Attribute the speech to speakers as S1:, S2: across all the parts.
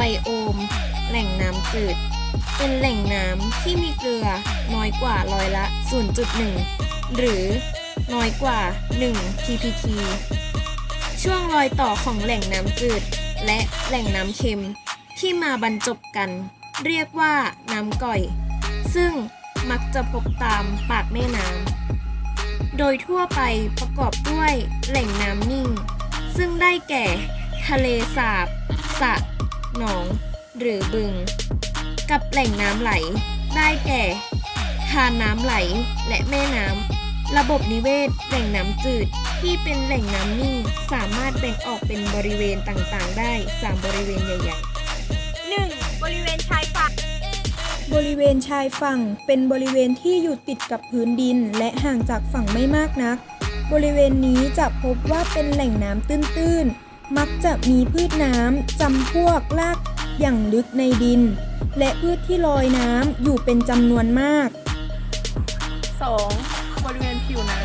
S1: ไบโอม แหล่งน้ำจืด เป็นแหล่งน้ำที่มีเกลือน้อยกว่าร้อยละ 0.1 หรือน้อยกว่า 1 ppt ช่วงรอยต่อของแหล่งน้ำจืด และแหล่งน้ำเค็มที่มาบรรจบกัน เรียกว่าน้ำก่อย ซึ่งมักจะพบตามปากแม่น้ำ โดยทั่วไปประกอบด้วยแหล่งน้ำนิ่ง ซึ่งได้แก่ ทะเลสาบสระ หนอง หรือบึง กับแหล่งน้ำไหล ได้แก่ทานน้ำไหลและแม่น้ำ ระบบนิเวศแหล่งน้ำจืดที่เป็นแหล่งน้ำนิ่งสามารถแบ่งออกเป็นบริเวณต่างๆ ได้ 3 บริเวณใหญ่
S2: 1. บริเวณชายฝั่ง
S3: บริเวณชายฝั่งเป็นบริเวณที่อยู่ติดกับพื้นดินและห่างจากฝั่งไม่มากนัก บริเวณนี้จะพบว่าเป็นแหล่งน้ำตื้นๆ มักจะมีพืชน้ำจำพวกรากอย่างลึกในดิน และพืชที่ลอยน้ำอยู่เป็นจำนวนมาก
S2: 2. บริเวณผิวน้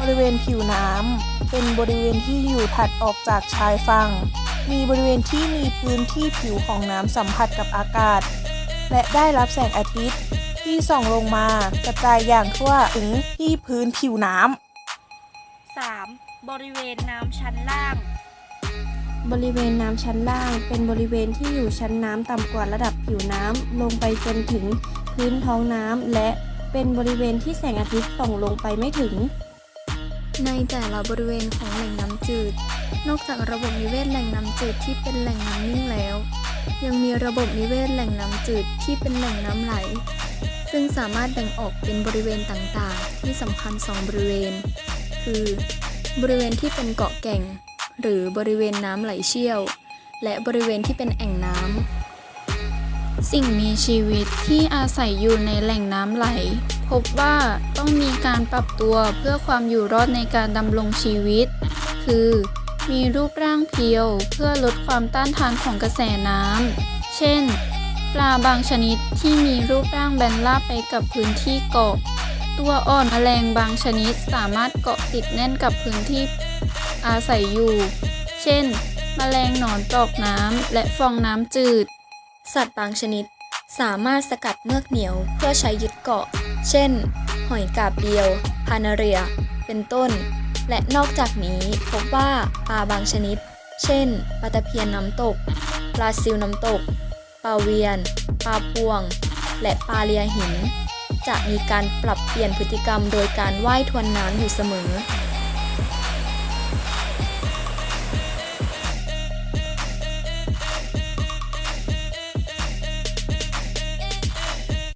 S4: บริเวณผิวน้ำเป็นบริเวณที่อยู่ถัดออกจากชายฝั่ง มีบริเวณที่มีพื้นที่ผิวของน้ำสัมผัสกับอากาศ และได้รับแสงอาทิตย์ที่ส่องลงมากระจายอย่างทั่วถึงที่พื้นผิวน้ำำ
S2: 3. บริเวณน้ำชั้นล่าง
S5: บริเวณน้ำชั้นล่าง เป็นบริเวณที่อยู่ชั้นน้ำต่ำกว่าระดับผิวน้ำลงไปจนถึงพื้นท้องน้ำและเป็นบริเวณที่แสงอาทิตย์ส่องลงไปไม่ถึง
S6: ในแต่ละบริเวณของแหล่งน้ำจืด นอกจากระบบนิเวศแหล่งน้ำจืดที่เป็นแหล่งน้ำนิ่งแล้ว ยังมีระบบนิเวศแหล่งน้ำจืดที่เป็นแหล่งน้ำไหล ซึ่งสามารถแบ่งออกเป็นบริเวณต่างๆ ที่สำคัญสองบริเวณ คือ บริเวณที่เป็นเกาะแก่ง หรือบริเวณน้ำไหลเชี่ยว และบริเวณที่เป็นแอ่งน้ำ สิ่งมีชีวิตที่อาศัยอยู่ในแหล่งน้ำไหล พบว่าต้องมีการปรับตัวเพื่อความอยู่รอดในการดำรงชีวิต คือ มีรูปร่างเพียวเพื่อลดความต้านทานของกระแสน้ำ เช่น ปลาบางชนิดที่มีรูปร่างแบนราบไปกับพื้นที่เกาะตัวอ่อนแมลงบางชนิดสามารถเกาะติดแน่นกับพื้นที่ อาศัยอยู่ เช่น แมลงหนอนปลอกน้ำและฟองน้ำจืด สัตว์บางชนิดสามารถสกัดเมือกเหนียวเพื่อใช้ยึดเกาะ เช่น หอยกาบเดียว พานาเรีย เป็นต้น และนอกจากนี้พบว่าปลาบางชนิด เช่น ปลาตะเพียนน้ำตก ปลาซิวน้ำตก ปลาเวียน ปลาพวง และปลาเลียหิน จะมีการปรับเปลี่ยนพฤติกรรมโดยการว่ายทวนน้ำอยู่เสมอ